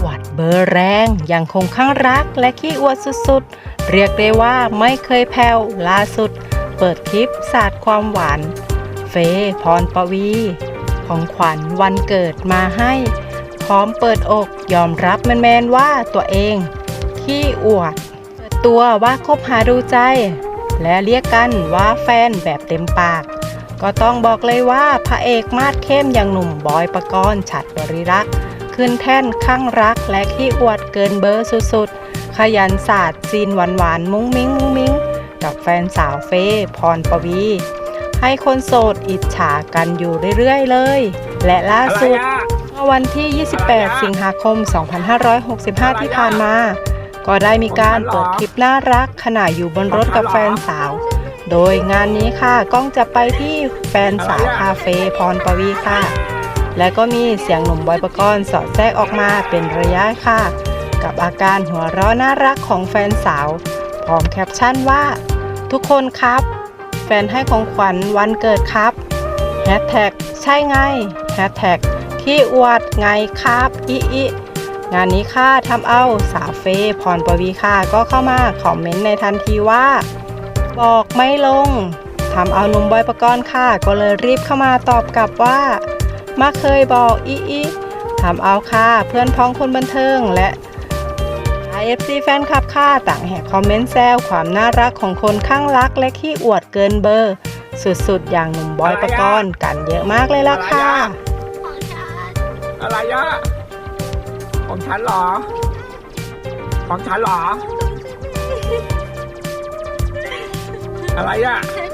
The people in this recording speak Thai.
อวดเบอร์แรงยังคงข้างรักและขี้อวดสุดๆ เรียกได้ว่าไม่เคยแผ่วล่าสุด เปิดคลิปสาดความหวาน เฟย์พรปวี ของขวัญวันเกิดมาให้ พร้อมเปิดอกยอมรับแมนๆว่าตัวเอง ขี้อวด เปิดตัวว่าคบหาดูใจ และเรียกกันว่าแฟนแบบเต็มปาก ก็ต้องบอกเลยว่าพระเอกมาดเข้มอย่างหนุ่มบอยปกรณ์ฉัดบริรักษ์ ขึ้นแท่นข้างรักและขี้อวดเกินเบอร์สุดๆ ขยันศาสตร์ซีนหวานๆ มุ้งมิ้งมุ้งมิ้งกับแฟนสาวเฟย์พรปวี ให้คนโสดอิจฉากันอยู่เรื่อยๆเลย และล่าสุดเมื่อวันที่ 28 สิงหาคม 2565 ที่ผ่านมา ก็ได้มีการเปิดคลิปน่ารักขณะอยู่บนรถกับแฟนสาว โดยงานนี้ค่ะ ก้องจะไปที่แฟนสาวคาเฟ่พรปวีค่ะ และก็มีเสียงหนุ่มบอยปกรณ์สอดแทรกออกมาเป็นระยะค่ะ กับอาการหัวเราะน่ารักของแฟนสาว พร้อมแคปชั่นว่า ทุกคนครับ แฟนให้ของขวัญวันเกิดครับแฮชแท็กใช่ไงแฮชแท็กขี้อวดไงครับอิอิงานนี้ค่ะทำเอาสาวเฟย์พรปวีค่ะก็เข้ามาคอมเมนต์ในทันทีว่า บอกไม่ลงทำเอาหนุ่มบอยปกรณ์ค่ะ ก็เลยรีบเข้ามาตอบกลับว่า มาเคยบอกอีอีทำเอาค่ะ เพื่อนพ้องคนบันเทิงและ IFC แฟนคลับค่ะต่างแห่คอมเมนต์แซวความน่ารักของคนข้างรักและขี้อวดเกินเบอร์ สุดๆ อย่างหนุ่มบอยปกรณ์กันเยอะมากเลยล่ะค่ะอะไรอะของฉันเหรอ ของฉันเหรอ อะไรอะ ฉัน